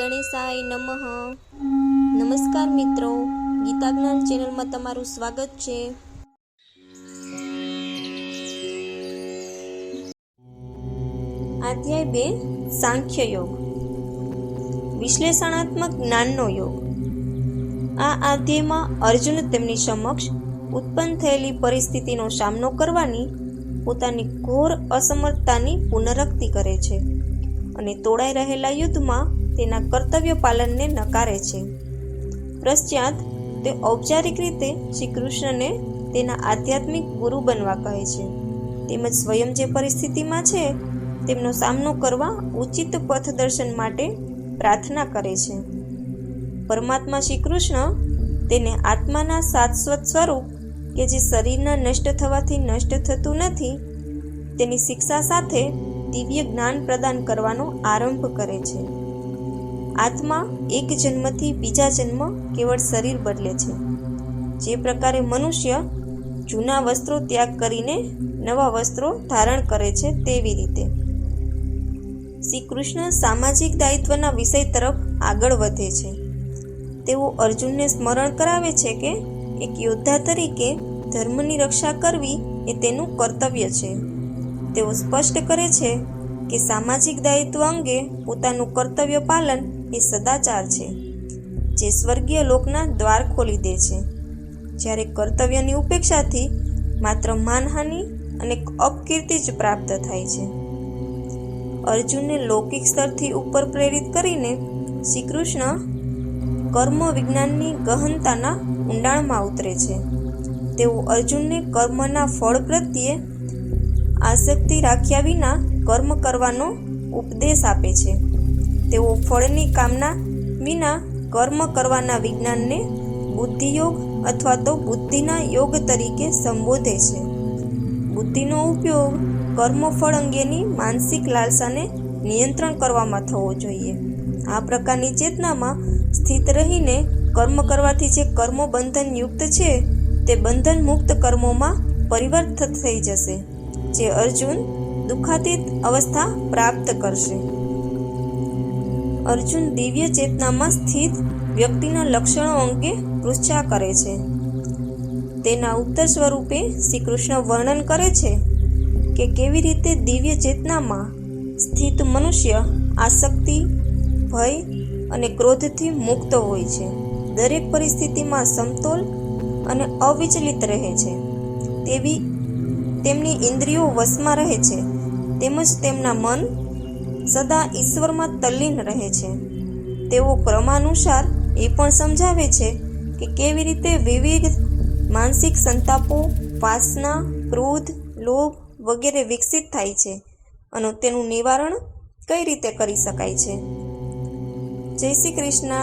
ગણેશાય નમઃ. નમસ્કાર મિત્રો ગીતા જ્ઞાન ચેનલમાં તમારું સ્વાગત છે. અધ્યાય બે, સાંખ્ય યોગ. વિશ્લેષણાત્મક જ્ઞાનનો યોગ. આ અધ્યાયમાં અર્જુન તેમની સમક્ષ ઉત્પન્ન થયેલી પરિસ્થિતિનો સામનો કરવાની પોતાની ઘોર અસમર્થતાની પુનરક્તિ કરે છે અને તોડાઈ રહેલા યુદ્ધમાં તેના કર્તવ્ય પાલનને નકારે છે. પશ્ચાત, તે ઔપચારિક રીતે શ્રી કૃષ્ણને તેના આધ્યાત્મિક ગુરુ બનવા કહે છે. તેમજ સ્વયં જે પરિસ્થિતિમાં છે, તેમનો સામનો કરવા ઉચિત પથદર્શન માટે પ્રાર્થના કરે છે. પરમાત્મા શ્રી કૃષ્ણ તેને આત્માના શાશ્વત સ્વરૂપ, કે જે શરીરના નષ્ટ થવાથી નષ્ટ થતું નથી, તેની શિક્ષા સાથે દિવ્ય જ્ઞાન પ્રદાન કરવાનો આરંભ કરે છે. આત્મા એક જન્મથી બીજા જન્મ કેવળ શરીર બદલે છે. જે પ્રકારે મનુષ્ય જૂના વસ્ત્રો ત્યાગ કરીને નવા વસ્ત્રો ધારણ કરે છે તેવી રીતે. શ્રી કૃષ્ણ સામાજિક દાયિત્વના વિષય તરફ આગળ વધે છે. તેઓ અર્જુનને સ્મરણ કરાવે છે કે એક યોદ્ધા તરીકે ધર્મની રક્ષા કરવી એ તેનું કર્તવ્ય છે. તેઓ સ્પષ્ટ કરે છે કે સામાજિક દાયિત્વ અંગે પોતાનું કર્તવ્ય પાલન એ સદાચાર છે, જે સ્વર્ગીય લોકના દ્વાર ખોલી દે છે. જ્યારે કર્તવ્યની ઉપેક્ષાથી માત્ર માનહાનિ અને અપકીર્તિ જ પ્રાપ્ત થાય છે. અર્જુનને લૌકિક સ્તરથી ઉપર પ્રેરિત કરીને શ્રી કૃષ્ણ કર્મ વિજ્ઞાનની ગહનતાના ઊંડાણમાં ઉતરે છે. તેઓ અર્જુનને કર્મના ફળ પ્રત્યે આસક્તિ રાખ્યા વિના કર્મ કરવાનો ઉપદેશ આપે છે. તેઓ ફળની કામના વિના કર્મ કરવાના વિજ્ઞાનને બુદ્ધિયોગ અથવા તો બુદ્ધિના યોગ તરીકે સંબોધે છે. બુદ્ધિનો ઉપયોગ કર્મફળ અંગેની માનસિક લાલસાને નિયંત્રણ કરવામાં થવો જોઈએ. આ પ્રકારની ચેતનામાં સ્થિત રહીને કર્મ કરવાથી જે કર્મો બંધન યુક્ત છે, તે બંધન મુક્ત કર્મોમાં પરિવર્તિત થઈ જશે, જે અર્જુન દુઃખાતીત અવસ્થા પ્રાપ્ત કરશે. અર્જુન દિવ્ય ચેતનામાં સ્થિત વ્યક્તિના લક્ષણો અંગે પૃચ્છા કરે છે. તેના ઉત્તર સ્વરૂપે શ્રી કૃષ્ણ વર્ણન કરે છે કે કેવી રીતે દિવ્ય ચેતનામાં સ્થિત મનુષ્ય આસક્તિ, ભય અને ક્રોધથી મુક્ત હોય છે. દરેક પરિસ્થિતિમાં સમતોલ અને અવિચલિત રહે છે. તેવી તેમની ઇન્દ્રિયો વશમાં રહે છે. તેમજ તેમના મન સદા ઈશ્વરમાં તલ્લીન રહે છે. તેઓ ક્રમાનુસાર એ પણ સમજાવે છે કે કેવી રીતે વિવિધ માનસિક સંતાપો, વાસના, ક્રોધ, લોભ વગેરે વિકસિત થાય છે અને તેનું નિવારણ કઈ રીતે કરી શકાય છે. જય શ્રી કૃષ્ણ.